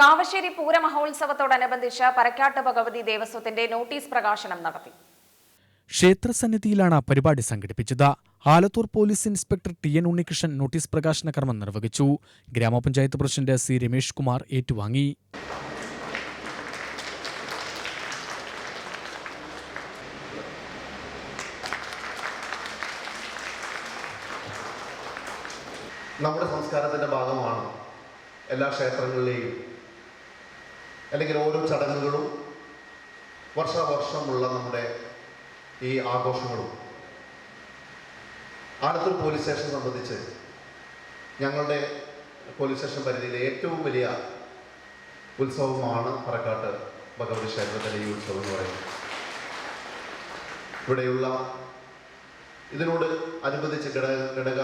കാവശ്ശേരി പൂരമഹോത്സവത്തോടനുബന്ധിച്ച് പരക്കാട്ട് ഭഗവതി ദേവസ്വത്തിന്റെ നോട്ടീസ് പ്രകാശനം നടത്തി. ക്ഷേത്രസന്നിധിയിലാണ് പരിപാടി സംഘടിപ്പിച്ചത്. Alathur police inspector T N Unnikrishnan notice പ്രകാശന കർമ്മം നിർവഹിച്ചു. ഗ്രാമപഞ്ചായത്ത് പ്രസിഡന്റ് സി രമേഷ് കുമാർ ഏറ്റുവാങ്ങി. നമ്മുടെ സംസ്കാരത്തിന്റെ ഭാഗമാണ് എല്ലാ ക്ഷേത്രങ്ങളിലെയും അല്ലെങ്കിൽ ഓരോ ചടങ്ങുകളും വർഷാവർഷമുള്ള നമ്മുടെ ഈ ആഘോഷങ്ങളും. ആലത്തൂർ പോലീസ് സ്റ്റേഷൻ സംബന്ധിച്ച് ഞങ്ങളുടെ പോലീസ് സ്റ്റേഷൻ പരിധിയിലെ ഏറ്റവും വലിയ ഉത്സവമാണ് പറക്കാട്ട് ഭഗവതി ക്ഷേത്രത്തിലെ ഈ ഉത്സവം എന്ന് പറയുന്നത്. ഇവിടെയുള്ള ഇതിനോട് അനുബന്ധിച്ച് ഘടക ഘടക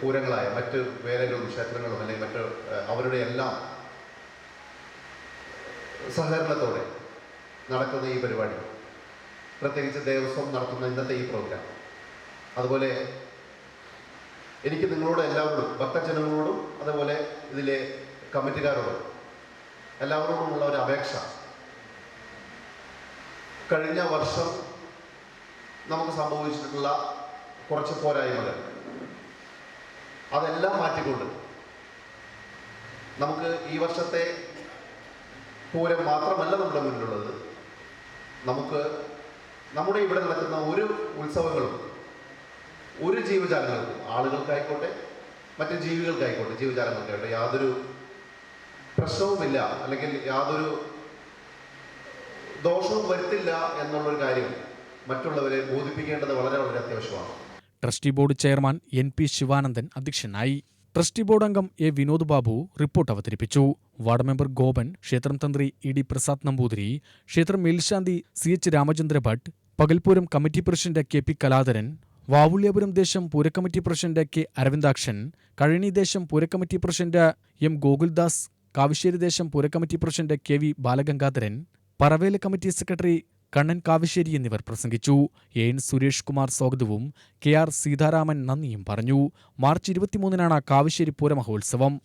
പൂരങ്ങളായ മറ്റ് വേലകളും ക്ഷേത്രങ്ങളും അല്ലെങ്കിൽ മറ്റ് അവരുടെ എല്ലാം സഹകരണത്തോടെ നടക്കുന്ന ഈ പരിപാടി. പ്രത്യേകിച്ച് ദേവസ്വം നടത്തുന്ന ഇന്നത്തെ ഈ പ്രോഗ്രാം അതുപോലെ എനിക്ക് നിങ്ങളോട് എല്ലാവരോടും ഭക്തജനങ്ങളോടും അതുപോലെ ഇതിലെ കമ്മിറ്റിക്കാരോടും എല്ലാവരോടുമുള്ള ഒരു അപേക്ഷ. കഴിഞ്ഞ വർഷം നമുക്ക് സംഭവിച്ചിട്ടുള്ള കുറച്ച് പോരായ്മകൾ. അതെല്ലാം മാറ്റിക്കൊണ്ട് നമുക്ക് ഈ വർഷത്തെ പൂരം മാത്രമല്ല നമ്മുടെ മുന്നിലുള്ളത്. നമുക്ക് നമ്മുടെ ഇവിടെ നടക്കുന്ന ഒരു ഉത്സവങ്ങളും ഒരു ജീവജാലങ്ങൾക്കും ആളുകൾക്കായിക്കോട്ടെ മറ്റ് ജീവികൾക്കായിക്കോട്ടെ ജീവജാലങ്ങൾക്കായിക്കോട്ടെ യാതൊരു പ്രശ്നവുമില്ല അല്ലെങ്കിൽ യാതൊരു ദോഷവും വരുത്തില്ല എന്നുള്ളൊരു കാര്യം മറ്റുള്ളവരെ ബോധിപ്പിക്കേണ്ടത് വളരെ വളരെ അത്യാവശ്യമാണ്. Trustee board chairman N P Sivanandan അധ്യക്ഷനായി. ട്രസ്റ്റി ബോർഡ് അംഗം എ വിനോദ് ബാബു റിപ്പോർട്ട് അവതരിപ്പിച്ചു. വാർഡ് മെമ്പർ ഗോപൻ ക്ഷേത്രം തന്ത്രി ഇ ഡി പ്രസാദ് നമ്പൂതിരി ക്ഷേത്രം മേൽശാന്തി C H Ramachandra Bhat Pakalpooram committee president K P Kaladharan Vavulliyapuram ദേശം പൂരക്കമ്മിറ്റി പ്രസിഡന്റ് കെ അരവിന്ദാക്ഷൻ കഴിണി ദേശം പൂരക്കമ്മിറ്റി പ്രസിഡന്റ് എം ഗോകുൽദാസ് കാവശ്ശേരി ദേശം പൂരക്കമ്മിറ്റി president K V Balagangadharan Paravela committee secretary Kannan Kavassery എന്നിവർ പ്രസംഗിച്ചു. എൻ സുരേഷ് കുമാർ സ്വാഗതവും കെ ആർ സീതാരാമൻ നന്ദിയും പറഞ്ഞു. മാർച്ച് ഇരുപത്തിമൂന്നിനാണ് കാവശ്ശേരി പൂരമഹോത്സവം.